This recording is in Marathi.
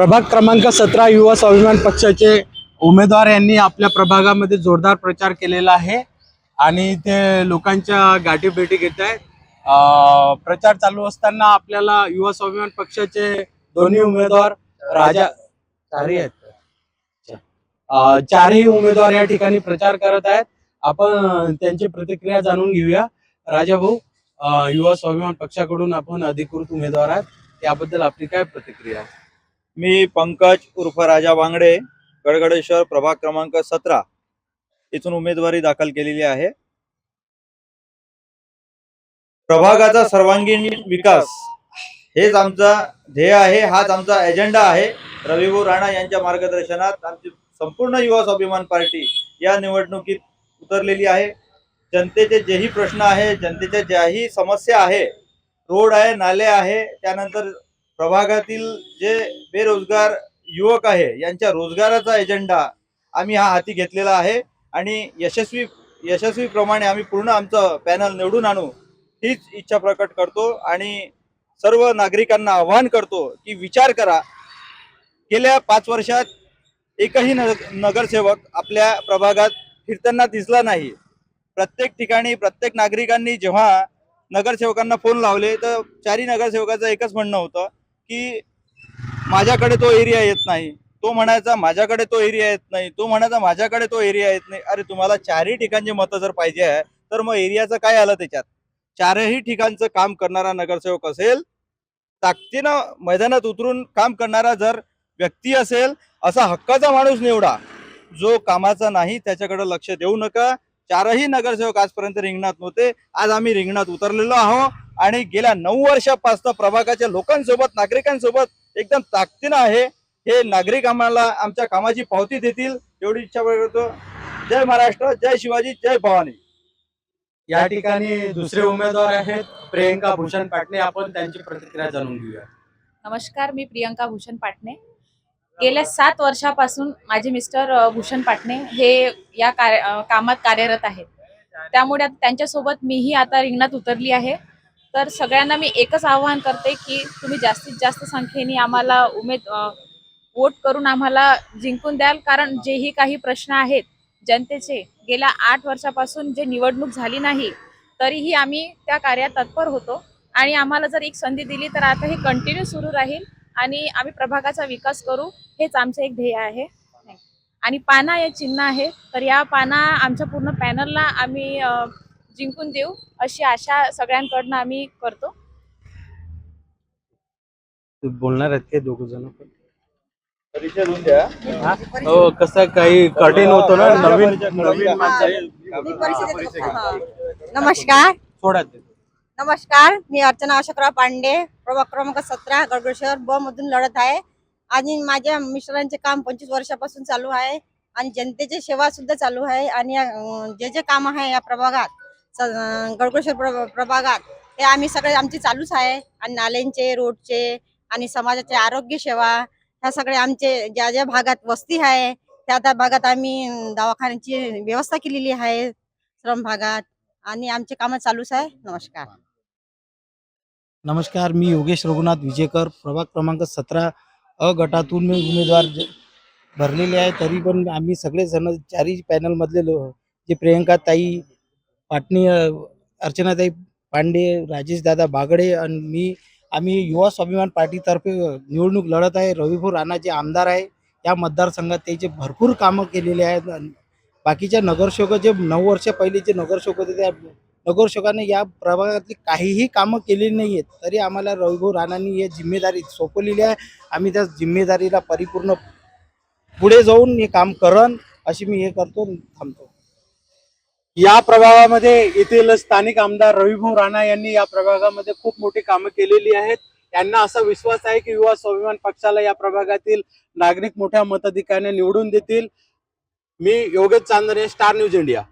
प्रभाग क्रमांक सतरा युवा स्वाभिमान पक्षाचे उमेदवार यांनी आपल्या प्रभागामध्ये जोरदार प्रचार केलेला आहे. आणि ते लोकांच्या गाठीभेटी घेत आहेत. अं, प्रचार चालू असताना आपल्याला युवा स्वाभिमान पक्षाचे दोन्ही उमेदवार राजा चारही आहेत. चारही उमेदवार या ठिकाणी प्रचार करत आहेत. आपण त्यांची प्रतिक्रिया जाणून घेऊया. राजा भाऊ युवा स्वाभिमान पक्षाकडून आपण अधिकृत उमेदवार आहात. याबद्दल आपली काय प्रतिक्रिया आहे? मी पंकज उर्फ राजा वांगडे गडगडेश्वर प्रभाग क्रमांक सतरा. इथून उमेदवारी दाखल केलेली आहे. प्रभागाचा सर्वांगीण विकास हेच आमचा ध्येय आहे हाच आमचा एजेंडा आहे. रविभाऊ राणा यांच्या मार्गदर्शनात आमची संपूर्ण युवा स्वाभिमान पार्टी या निवडणुकीत उतरलेली आहे. जनतेचे जेही प्रश्न आहे जनतेच्या ज्याही समस्या आहे रोड आहे नाले आहे त्यानंतर प्रभागातील जे बेरोजगार युवक आहे यांच्या रोजगाराचा एजेंडा आम्ही हा हाती घेतलेला आहे. आणि यशस्वी यशस्वीप्रमाणे आम्ही पूर्ण आमचं पॅनल निवडून आणू हीच इच्छा प्रकट करतो. आणि सर्व नागरिकांना आवाहन करतो की विचार करा. गेल्या पाच वर्षात एकही नगरसेवक आपल्या प्रभागात फिरताना दिसला नाही. प्रत्येक ठिकाणी प्रत्येक नागरिकांनी जेव्हा नगरसेवकांना फोन लावले तर चारही नगरसेवकाचं एकच म्हणणं होतं की माझ्याकडे तो एरिया येत नाही. तो म्हणायचा माझ्याकडे तो एरिया येत नाही. तो म्हणायचा माझ्याकडे तो एरिया येत नाही. अरे तुम्हाला चारही ठिकाणची मतं जर पाहिजे आहे तर मग एरियाचं काय आलं त्याच्यात? चारही ठिकाणचं काम करणारा नगरसेवक असेल ताकदीनं मैदानात उतरून काम करणारा जर व्यक्ती असेल असा हक्काचा माणूस निवडा. जो कामाचा नाही त्याच्याकडे लक्ष देऊ नका. चारही नगरसेवक आजपर्यंत रिंगणात नव्हते. आज आम्ही रिंगणात उतरलेलो आहोत. आणि गेल्या नऊ वर्षापासून प्रभागाच्या लोकांसोबत नागरिकांसोबत एकदम ताकदीनं आहे. हे नागरिक आम्हाला आमच्या कामाची पावती देतील. एवढी इच्छा करतो. जय महाराष्ट्र जय शिवाजी जय भवानी. या ठिकाणी दुसरे उमेदवार आहेत प्रियंका भूषण पाटणे. आपण त्यांची प्रतिक्रिया जाणून घेऊया. नमस्कार मी प्रियंका भूषण पाटणे. गेल्या सात वर्षापासून माझे मिस्टर भूषण पाटणे हे या कार्य कामात कार्यरत आहेत. त्यामुळे आता त्यांच्यासोबत मीही आता रिंगणात उतरली आहे. तर सगळ्यांना मी एकच आवाहन करते की तुम्ही जास्तीत जास्त संख्येने आम्हाला उमेद वोट करून आम्हाला जिंकून द्याल. कारण जेही काही प्रश्न आहेत जनतेचे गेल्या आठ वर्षापासून जे निवडणूक झाली नाही तरीही आम्ही त्या कार्यात तत्पर होतो. आणि आम्हाला जर एक संधी दिली तर आता हे कंटिन्यू सुरू राहील आणि आम्ही प्रभागाचा विकास करू हेच आमचं एक ध्येय आहे. आणि पाना हे चिन्ह आहे तर या पाना आमच्या पूर्ण पॅनलला आम्ही जिंकून देऊ अशी आशा सगळ्यांकडनं आम्ही करतो. बोलणार आहेत ते दोघ जण देऊन द्या. हो? कसं काही कठीण होतं ना नवीन नवीन माणसं नमस्कार. सोडा ते. नमस्कार मी अर्चना अशोकराव पांडे प्रभाग क्रमांक सतरा गडगडेश्वर ब मधून लढत आहे. आणि माझ्या मिस्टरांचे काम पंचवीस वर्षापासून चालू आहे. आणि जनतेची सेवा सुद्धा चालू आहे. आणि अं, जे जे काम आहे या प्रभागात स- प्र- प्रभागात. हे आम्ही सगळे आमचे चालूच आहे. आणि नाल्यांचे रोडचे आणि समाजाचे आरोग्य सेवा ह्या सगळे आमचे ज्या ज्या भागात वस्ती आहे त्या त्या भागात आम्ही दवाखान्याची व्यवस्था केलेली आहे श्रम भागात. आणि आमचे कामं चालूच आहे. नमस्कार. नमस्कार मी योगेश रघुनाथ विजेकर. प्रभाग क्रमांक सतरा अ गटातून मी उमेदवार भरलेले आहे. तरी पण आम्ही सगळे जण चारही पॅनलमधले लो जे प्रियंका ताई पाटणी अर्चनाताई पांडे राजेश दादा बागडे आणि मी आम्ही युवा स्वाभिमान पार्टीतर्फे निवडणूक लढत आहे. रविभाऊ राणा जे आमदार आहे या मतदारसंघात त्याचे भरपूर कामं केलेले आहेत बाकीच्या नगरसेवक जे नऊ वर्ष पहिले जे नगरसेवक होते त्या नगरसेवकाने या प्रभागातली काहीही कामं केलेली नाही आहेत. तरी आम्हाला रविभाऊ राणांनी हे जिम्मेदारी सोपवलेली आहे. आम्ही त्या जिम्मेदारीला परिपूर्ण पुढे जाऊन हे काम करन अशी मी हे करतो थांबतो. या प्रभागामध्ये येथील स्थानिक आमदार रविभाऊ राणा यांनी या प्रभागामध्ये खूप मोठी कामं केलेली आहेत. यांना असा विश्वास आहे की युवा स्वाभिमान पक्षाला या प्रभागातील नागरिक मोठ्या मताधिकाराने निवडून देतील. मी योगेश चांदणे स्टार न्यूज इंडिया